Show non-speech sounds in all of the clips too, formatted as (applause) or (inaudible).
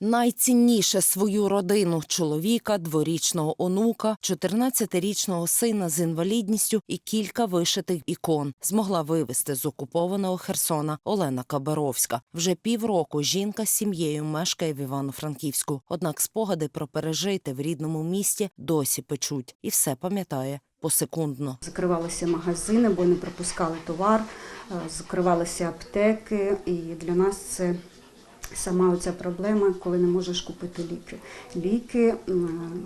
Найцінніше свою родину чоловіка, дворічного онука, 14-річного сина з інвалідністю і кілька вишитих ікон змогла вивезти з окупованого Херсона Олена Кабаровська. Вже півроку жінка з сім'єю мешкає в Івано-Франківську. Однак спогади про пережите в рідному місті досі печуть і все пам'ятає посекундно. Закривалися магазини, бо не пропускали товар, е, закривалися аптеки, і для нас це сама оця проблема, коли не можеш купити ліки. Ліки,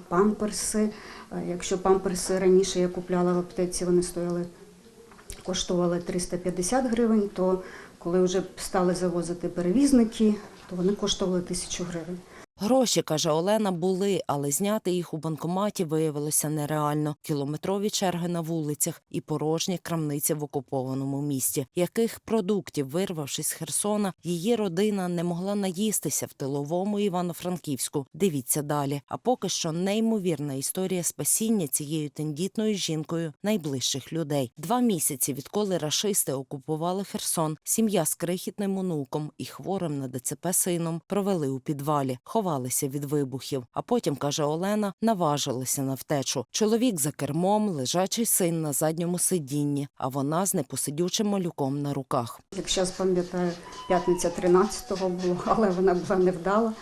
памперси. Е, Якщо памперси раніше я купляла в аптеці, вони стояли, коштували 350 гривень, то коли вже стали завозити перевізники, то вони коштували 1000 гривень. Гроші, каже Олена, були, але зняти їх у банкоматі виявилося нереально. Кілометрові черги на вулицях і порожні крамниці в окупованому місті. Яких продуктів, вирвавшись з Херсона, її родина не могла наїстися в тиловому Івано-Франківську. Дивіться далі. А поки що неймовірна історія спасіння цією тендітною жінкою найближчих людей. Два місяці, відколи рашисти окупували Херсон, сім'я з крихітним онуком і хворим на ДЦП сином провели у підвалі, ховалися від вибухів. А потім, каже Олена, наважилися на втечу. Чоловік за кермом, лежачий син на задньому сидінні, а вона з непосидючим малюком на руках. Як зараз пам'ятаю, п'ятниця 13-го було, (laughs) але вона була невдала.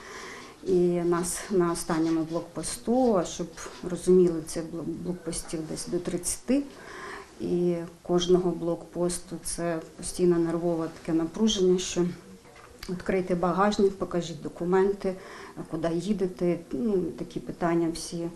І нас на останньому блокпосту, а щоб розуміли, це блокпостів десь до 30. І кожного блокпосту це постійно нервове таке напруження, що відкрийте багажник, покажіть документи, куди їдете. Ну, такі питання всі.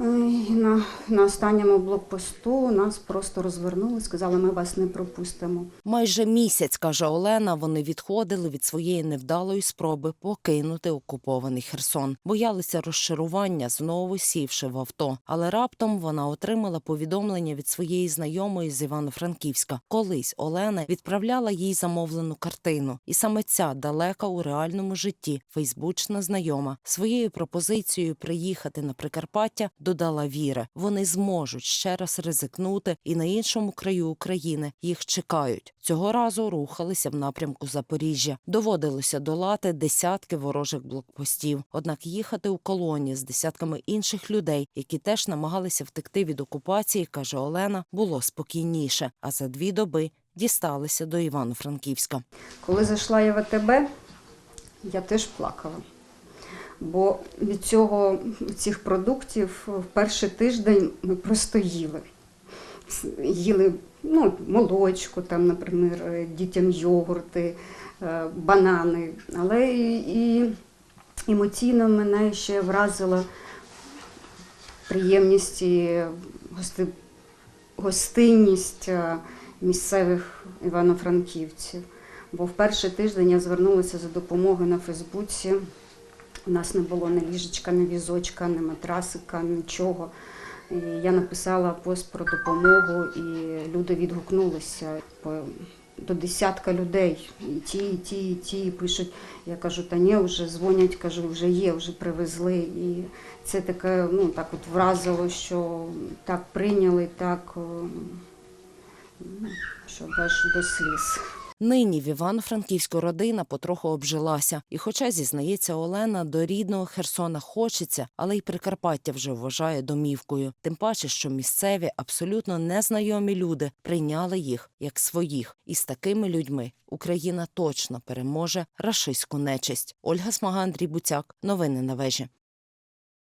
На, на останньому блокпосту нас просто розвернули, сказали, ми вас не пропустимо. Майже місяць, каже Олена, вони відходили від своєї невдалої спроби покинути окупований Херсон. Боялися розчарування, знову сівши в авто. Але раптом вона отримала повідомлення від своєї знайомої з Івано-Франківська. Колись Олена відправляла їй замовлену картину, і саме ця далека у реальному житті фейсбучна знайома своєю пропозицією приїхати на Прикарпаття додала віри. Вони зможуть ще раз ризикнути, і на іншому краю України їх чекають. Цього разу рухалися в напрямку Запоріжжя. Доводилося долати десятки ворожих блокпостів. Однак їхати у колоні з десятками інших людей, які теж намагалися втекти від окупації, каже Олена, було спокійніше. А за дві доби дісталися до Івано-Франківська. Коли зайшла я в АТБ, я теж плакала. Бо від цього цих продуктів в перший тиждень ми просто їли. Їли ну, молочко, там, наприклад, дітям йогурти, е, банани. Але і, і емоційно мене ще вразила приємність і гости, гостинність е, місцевих івано-франківців. Бо в перший тиждень я звернулася за допомогою на Фейсбуці. У нас не було ні ліжечка, ні візочка, ні матрасика, нічого. І я написала пост про допомогу, і люди відгукнулися до десятка людей. І ті, і ті, і ті пишуть. Я кажу, та ні, вже дзвонять, кажу, вже є, вже привезли. І це таке, ну так от вразило, що так прийняли, так ну, що аж до сліз. Нині в Івано-Франківську родина потроху обжилася. І, хоча зізнається Олена, до рідного Херсона хочеться, але й Прикарпаття вже вважає домівкою. Тим паче, що місцеві абсолютно незнайомі люди прийняли їх як своїх. І з такими людьми Україна точно переможе рашистську нечисть. Ольга Смага, Андрій Буцяк. Новини на вежі.